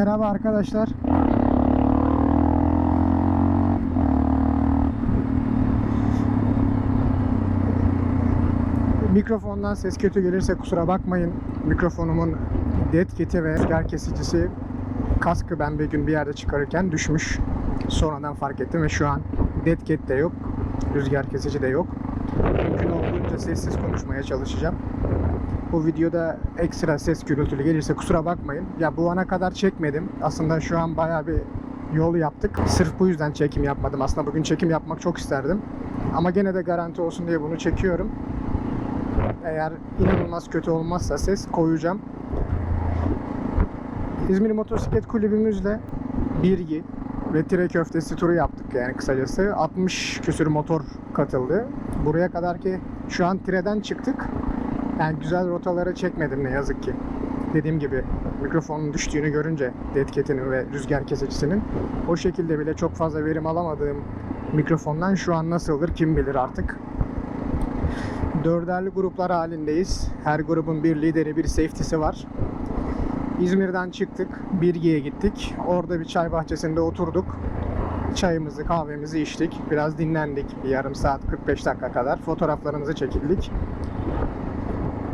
Merhaba arkadaşlar. Mikrofondan ses kötü gelirse kusura bakmayın. Mikrofonumun dead cat'i ve rüzgar kesicisi kaskı ben bir gün bir yerde çıkarırken düşmüş. Sonradan fark ettim ve şu an dead cat de yok. Rüzgar kesici de yok. Mümkün olduğunca sessiz konuşmaya çalışacağım. Bu videoda ekstra ses gürültülü gelirse kusura bakmayın. Ya bu ana kadar çekmedim. Aslında şu an bayağı bir yol yaptık. Sırf bu yüzden çekim yapmadım. Aslında bugün çekim yapmak çok isterdim. Ama gene de garanti olsun diye bunu çekiyorum. Eğer inanılmaz kötü olmazsa ses koyacağım. İzmir Motosiklet Kulübümüzle Birgi ve Tire Köftesi turu yaptık yani kısacası. 60 küsür motor katıldı. Buraya kadar ki şu an Tire'den çıktık. Yani güzel rotaları çekmedim ne yazık ki. Dediğim gibi mikrofonun düştüğünü görünce detketinin ve rüzgar kesicisinin o şekilde bile çok fazla verim alamadığım mikrofondan şu an nasıldır kim bilir artık. Dörderli gruplar halindeyiz. Her grubun bir lideri, bir safety'si var. İzmir'den çıktık, Birgi'ye gittik. Orada bir çay bahçesinde oturduk. Çayımızı, kahvemizi içtik. Biraz dinlendik bir yarım saat, 45 dakika kadar. Fotoğraflarımızı çekildik.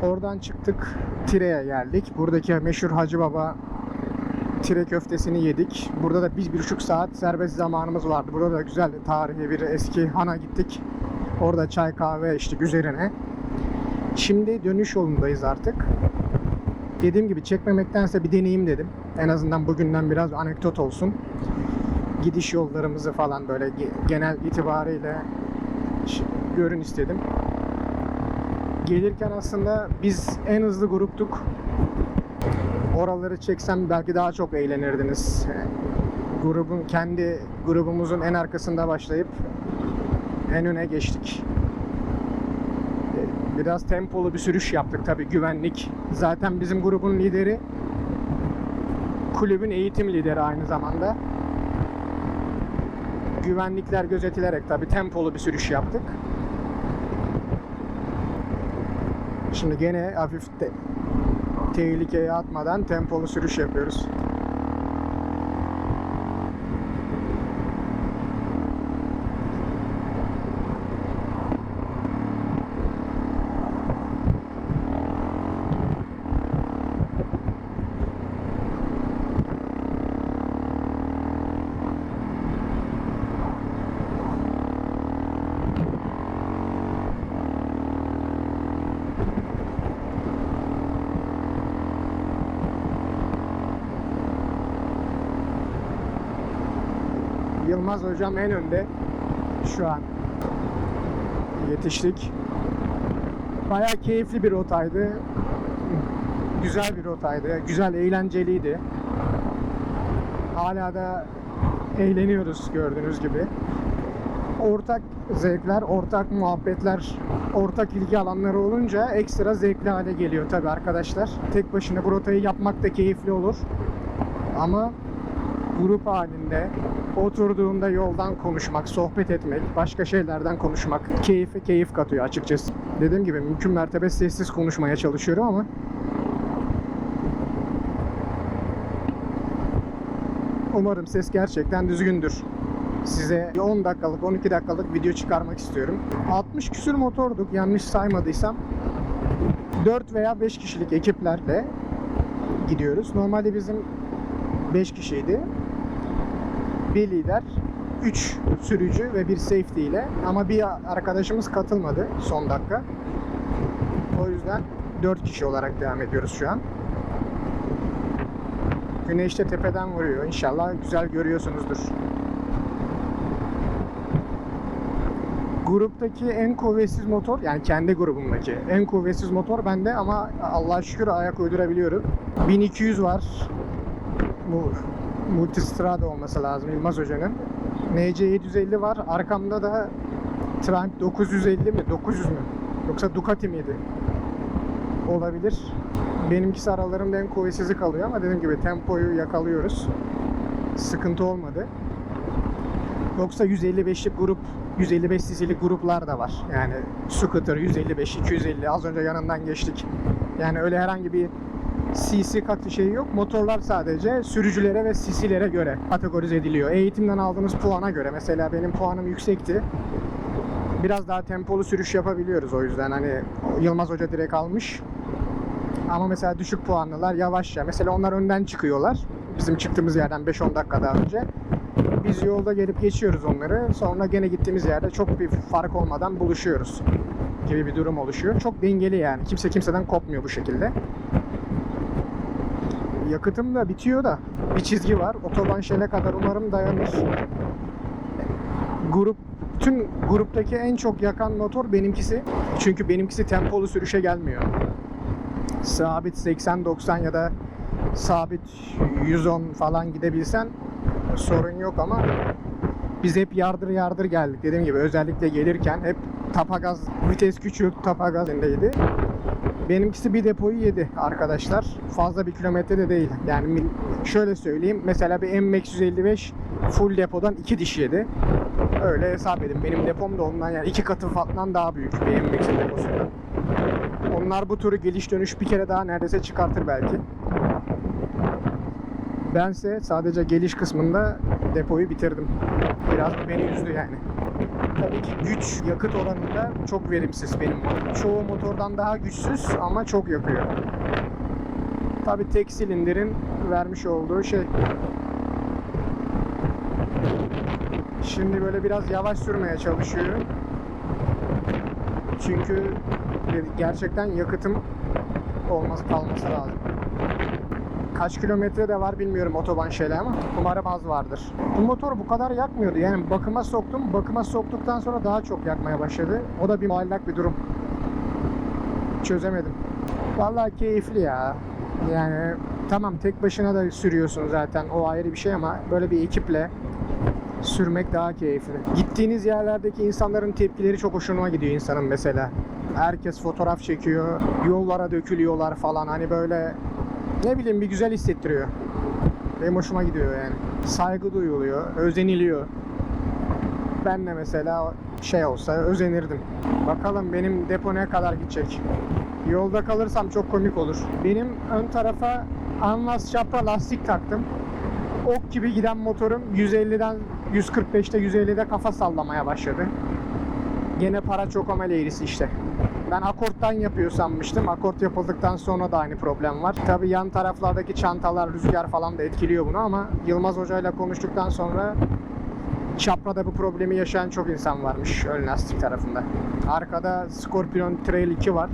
Oradan çıktık, Tire'ye geldik. Buradaki meşhur Hacı Baba tire köftesini yedik. Burada da bir, bir buçuk saat serbest zamanımız vardı. Burada da güzel tarihi bir eski hana gittik. Orada çay kahve içtik üzerine. Şimdi dönüş yolundayız artık. Dediğim gibi çekmemektense bir deneyim dedim. En azından bugünden biraz anekdot olsun. Gidiş yollarımızı falan böyle ge- genel itibariyle görün istedim. Gelirken aslında biz en hızlı gruptuk. Oraları çeksem belki daha çok eğlenirdiniz. Grubun kendi grubumuzun en arkasında başlayıp en öne geçtik. Biraz tempolu bir sürüş yaptık tabi güvenlik. Zaten bizim grubun lideri kulübün eğitim lideri aynı zamanda. Güvenlikler gözetilerek tabi tempolu bir sürüş yaptık. Şimdi gene hafif te- tehlikeye atmadan tempolu sürüş yapıyoruz. Yılmaz hocam en önde şu an yetiştik. Bayağı keyifli bir rotaydı. Güzel bir rotaydı. Güzel, eğlenceliydi. Hala da eğleniyoruz gördüğünüz gibi. Ortak zevkler, ortak muhabbetler, ortak ilgi alanları olunca ekstra zevkli hale geliyor tabii arkadaşlar. Tek başına bu rotayı yapmak da keyifli olur. Ama grup halinde oturduğunda yoldan konuşmak, sohbet etmek, başka şeylerden konuşmak keyfe keyif katıyor açıkçası. Dediğim gibi mümkün mertebe sessiz konuşmaya çalışıyorum ama umarım ses gerçekten düzgündür. Size bir 10 dakikalık, 12 dakikalık video çıkarmak istiyorum. 60 küsür motorduk yanlış saymadıysam. 4 veya 5 kişilik ekiplerle gidiyoruz. Normalde bizim 5 kişiydi. Bir lider, 3 sürücü ve bir safety ile ama bir arkadaşımız katılmadı son dakika. O yüzden 4 kişi olarak devam ediyoruz şu an. Güneş de tepeden vuruyor. İnşallah güzel görüyorsunuzdur. Gruptaki en kuvvetsiz motor yani kendi grubumdaki en kuvvetsiz motor bende ama Allah'a şükür ayak uydurabiliyorum. 1200 var. Bu Multistrada olması lazım Yılmaz Hoca'nın. NC 750 var. Arkamda da Triumph 950 mi? 900 mü? Yoksa Ducati miydi? Olabilir. Benimkisi aralarında en kuvvetsizi kalıyor ama dediğim gibi tempoyu yakalıyoruz. Sıkıntı olmadı. Yoksa 155'lik grup, 155 cc'lik gruplar da var. Yani scooter 155, 250 az önce yanından geçtik. Yani öyle herhangi bir CC katı şeyi yok. Motorlar sadece sürücülere ve CC'lere göre kategorize ediliyor. Eğitimden aldığınız puana göre. Mesela benim puanım yüksekti. Biraz daha tempolu sürüş yapabiliyoruz o yüzden. Hani Yılmaz Hoca direkt almış. Ama mesela düşük puanlılar yavaşça. Mesela onlar önden çıkıyorlar. Bizim çıktığımız yerden 5-10 dakika daha önce. Biz yolda gelip geçiyoruz onları. Sonra gene gittiğimiz yerde çok bir fark olmadan buluşuyoruz gibi bir durum oluşuyor. Çok dengeli yani. Kimse kimseden kopmuyor bu şekilde. Yakıtım da bitiyor da bir çizgi var. Otoban şele kadar umarım dayanır. Grup bütün gruptaki en çok yakan motor benimkisi. Çünkü benimkisi tempolu sürüşe gelmiyor. Sabit 80-90 ya da sabit 110 falan gidebilsen sorun yok ama biz hep yardır yardır geldik. Dediğim gibi özellikle gelirken hep tapagaz, vites küçük tapagaz indeydi. Benimkisi bir depoyu yedi arkadaşlar. Fazla bir kilometre de değil. Yani şöyle söyleyeyim. Mesela bir MX-155 full depodan iki diş yedi. Öyle hesap edin. Benim depom da ondan yani iki katı falan daha büyük bir MX'in deposundan. Onlar bu turu geliş dönüş bir kere daha neredeyse çıkartır belki. Bense sadece geliş kısmında depoyu bitirdim. Biraz beni üzdü yani. Tabii güç yakıt oranında çok verimsiz benim. Çoğu motordan daha güçsüz ama çok yakıyor. Tabii tek silindirin vermiş olduğu şey. Şimdi böyle biraz yavaş sürmeye çalışıyorum. Çünkü gerçekten yakıtım olması kalması lazım. Kaç kilometre de var bilmiyorum otoban şeyle ama umarım az vardır. Bu motor bu kadar yakmıyordu. Yani bakıma soktum. Bakıma soktuktan sonra daha çok yakmaya başladı. O da bir muallak bir durum. Çözemedim. Vallahi keyifli ya. Yani tamam tek başına da sürüyorsun zaten. O ayrı bir şey ama böyle bir ekiple sürmek daha keyifli. Gittiğiniz yerlerdeki insanların tepkileri çok hoşuma gidiyor insanın mesela. Herkes fotoğraf çekiyor, yollara dökülüyorlar falan hani böyle ne bileyim bir güzel hissettiriyor. Benim hoşuma gidiyor yani. Saygı duyuluyor, özeniliyor. Ben de mesela şey olsa özenirdim. Bakalım benim depo ne kadar gidecek. Yolda kalırsam çok komik olur. Benim ön tarafa Anlas çapra lastik taktım. Ok gibi giden motorum 150'den 145'te 150'de kafa sallamaya başladı. Gene para çok amel eğrisi işte. Ben akorttan yapıyor sanmıştım. Akort yapıldıktan sonra da aynı problem var. Tabi yan taraflardaki çantalar, rüzgar falan da etkiliyor bunu ama Yılmaz Hoca ile konuştuktan sonra Çapra'da bu problemi yaşayan çok insan varmış ön lastik tarafında. Arkada Scorpion Trail 2 var.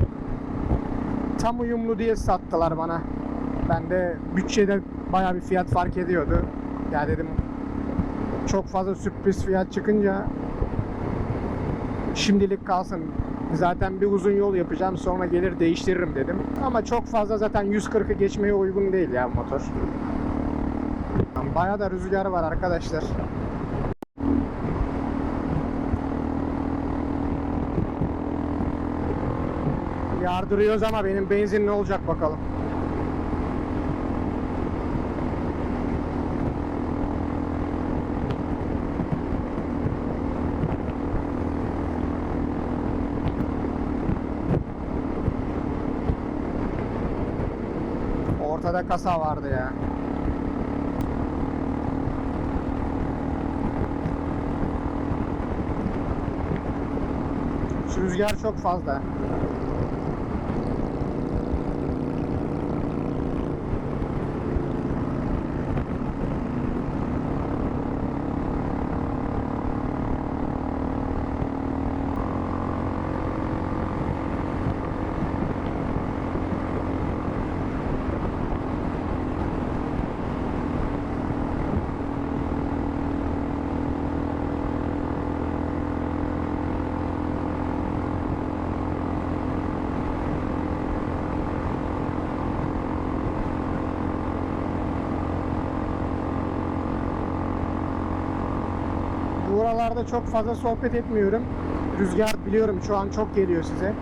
Tam uyumlu diye sattılar bana. Ben de bütçede baya bir fiyat fark ediyordu. Ya dedim çok fazla sürpriz fiyat çıkınca şimdilik kalsın. Zaten bir uzun yol yapacağım sonra gelir değiştiririm dedim. Ama çok fazla zaten 140'ı geçmeye uygun değil ya motor. Baya da rüzgar var arkadaşlar. Yardırıyoruz ama benim benzin ne olacak bakalım. Ortada kasa vardı ya. Şu rüzgar çok fazla. Buralarda çok fazla sohbet etmiyorum. Rüzgar biliyorum şu an çok geliyor size.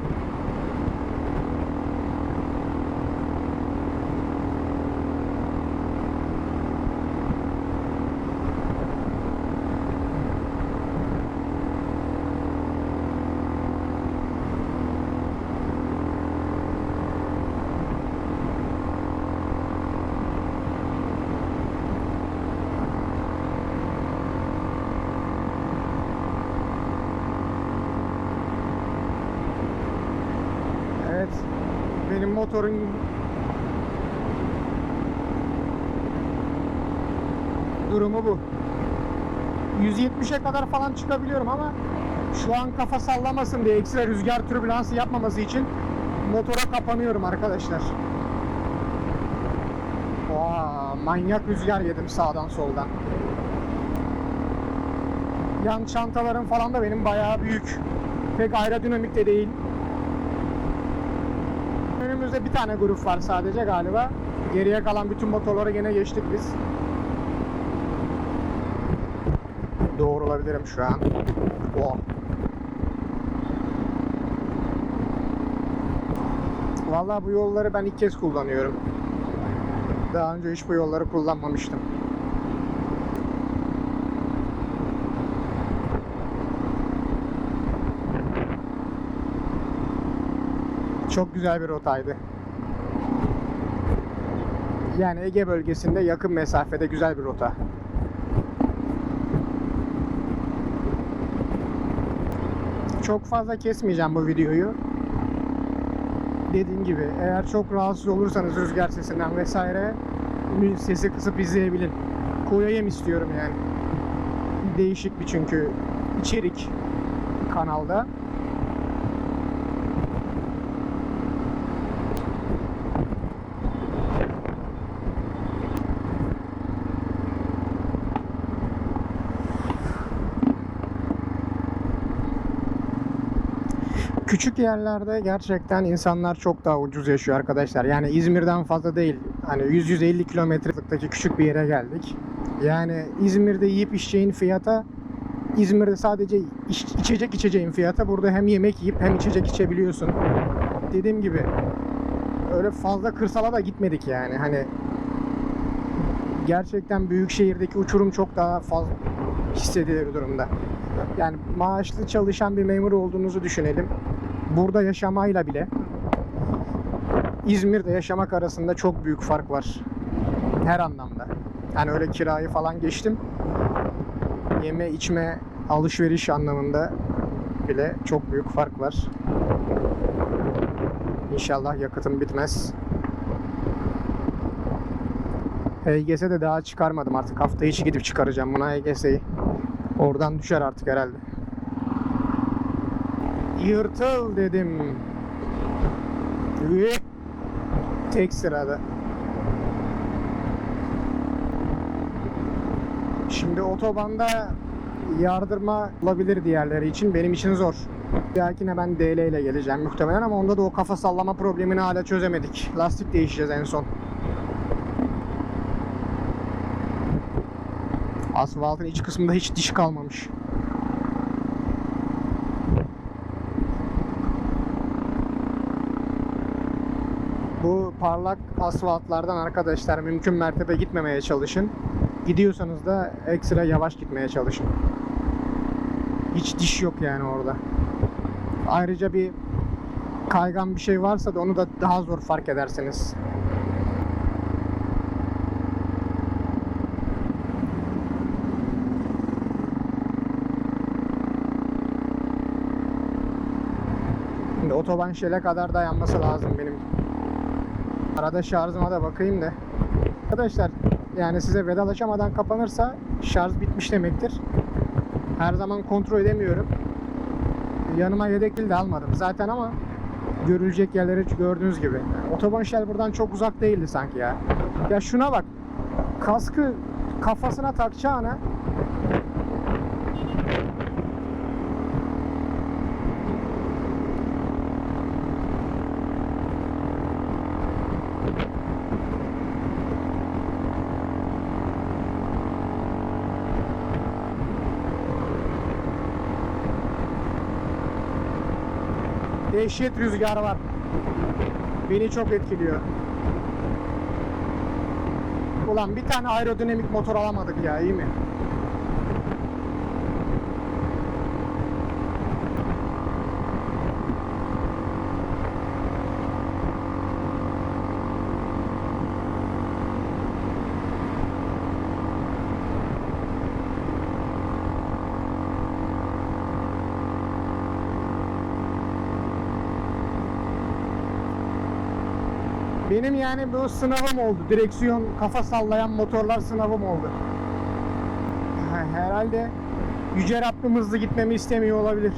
Benim motorun durumu bu. 170'e kadar falan çıkabiliyorum ama şu an kafa sallamasın diye ekstra rüzgar türbülansı yapmaması için motora kapanıyorum arkadaşlar. Vaa, manyak rüzgar yedim sağdan soldan. Yan çantalarım falan da benim bayağı büyük. Pek aerodinamik de değil. Önümüzde bir tane grup var sadece galiba. Geriye kalan bütün motorlara gene geçtik biz. Doğrulabilirim şu an. Oh. Vallahi bu yolları ben ilk kez kullanıyorum. Daha önce hiç bu yolları kullanmamıştım. Çok güzel bir rotaydı. Yani Ege bölgesinde yakın mesafede güzel bir rota. Çok fazla kesmeyeceğim bu videoyu. Dediğim gibi eğer çok rahatsız olursanız rüzgar sesinden vesaire sesi kısıp izleyebilin. Koyayım istiyorum yani. Değişik bir çünkü içerik kanalda. Küçük yerlerde gerçekten insanlar çok daha ucuz yaşıyor arkadaşlar. Yani İzmir'den fazla değil. Hani 100-150 kilometrelik küçük bir yere geldik. Yani İzmir'de yiyip içeceğin fiyata İzmir'de sadece iç, içecek içeceğin fiyata burada hem yemek yiyip hem içecek içebiliyorsun. Dediğim gibi öyle fazla kırsala da gitmedik yani. Hani gerçekten büyük şehirdeki uçurum çok daha fazla hissedilir durumda. Yani maaşlı çalışan bir memur olduğunuzu düşünelim. Burada yaşamayla bile İzmir'de yaşamak arasında çok büyük fark var. Her anlamda. Yani öyle kirayı falan geçtim. Yeme, içme, alışveriş anlamında bile çok büyük fark var. İnşallah yakıtım bitmez. HGS de daha çıkarmadım artık. Hafta içi gidip çıkaracağım buna HGS'yi. Oradan düşer artık herhalde. Yırtıl dedim. Tek sırada. Şimdi otobanda yardırma olabilir diğerleri için. Benim için zor. Belki ben DL ile geleceğim muhtemelen ama onda da o kafa sallama problemini hala çözemedik. Lastik değişeceğiz en son. Asfaltın iç kısmında hiç diş kalmamış. Bu parlak asfaltlardan arkadaşlar mümkün mertebe gitmemeye çalışın. Gidiyorsanız da ekstra yavaş gitmeye çalışın. Hiç diş yok yani orada. Ayrıca bir kaygan bir şey varsa da onu da daha zor fark edersiniz. Şimdi otoban şele kadar dayanması lazım benim. Arada şarjıma da bakayım da. Arkadaşlar yani size vedalaşamadan kapanırsa şarj bitmiş demektir. Her zaman kontrol edemiyorum. Yanıma yedek pil de almadım zaten ama görülecek yerleri gördüğünüz gibi. Otoban Shell buradan çok uzak değildi sanki ya. Ya şuna bak. Kaskı kafasına takacağına Dehşet rüzgar var. Beni çok etkiliyor. Ulan bir tane aerodinamik motor alamadık ya iyi mi? Benim yani bu sınavım oldu. Direksiyon kafa sallayan motorlar sınavım oldu. Ha, Herhalde Yüce Rabbim hızlı gitmemi istemiyor olabilir.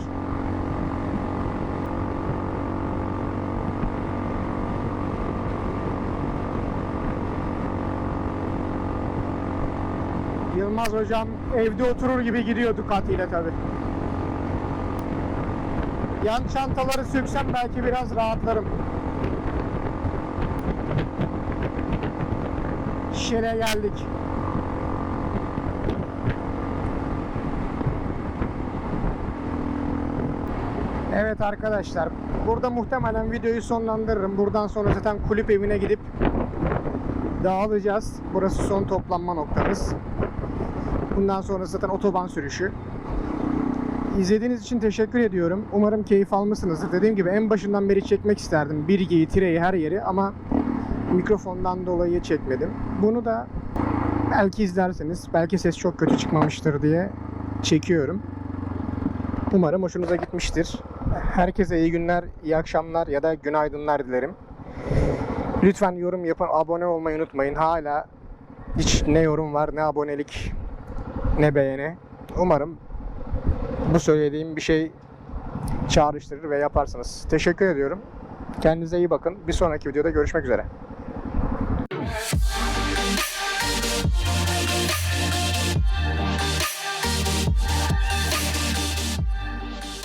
Yılmaz hocam evde oturur gibi gidiyor Ducati tabi. Yan çantaları söksem belki biraz rahatlarım. Şere geldik. Evet arkadaşlar, burada muhtemelen videoyu sonlandırırım. Buradan sonra zaten kulüp evine gidip dağılacağız. Burası son toplanma noktamız. Bundan sonra zaten otoban sürüşü. İzlediğiniz için teşekkür ediyorum. Umarım keyif almışsınızdır. Dediğim gibi en başından beri çekmek isterdim. Birgiyi, tireyi, her yeri ama mikrofondan dolayı çekmedim. Bunu da belki izlerseniz, belki ses çok kötü çıkmamıştır diye çekiyorum. Umarım hoşunuza gitmiştir. Herkese iyi günler, iyi akşamlar ya da günaydınlar dilerim. Lütfen yorum yapın, abone olmayı unutmayın. Hala hiç ne yorum var, ne abonelik, ne beğeni. Umarım bu söylediğim bir şey çağrıştırır ve yaparsınız. Teşekkür ediyorum. Kendinize iyi bakın. Bir sonraki videoda görüşmek üzere.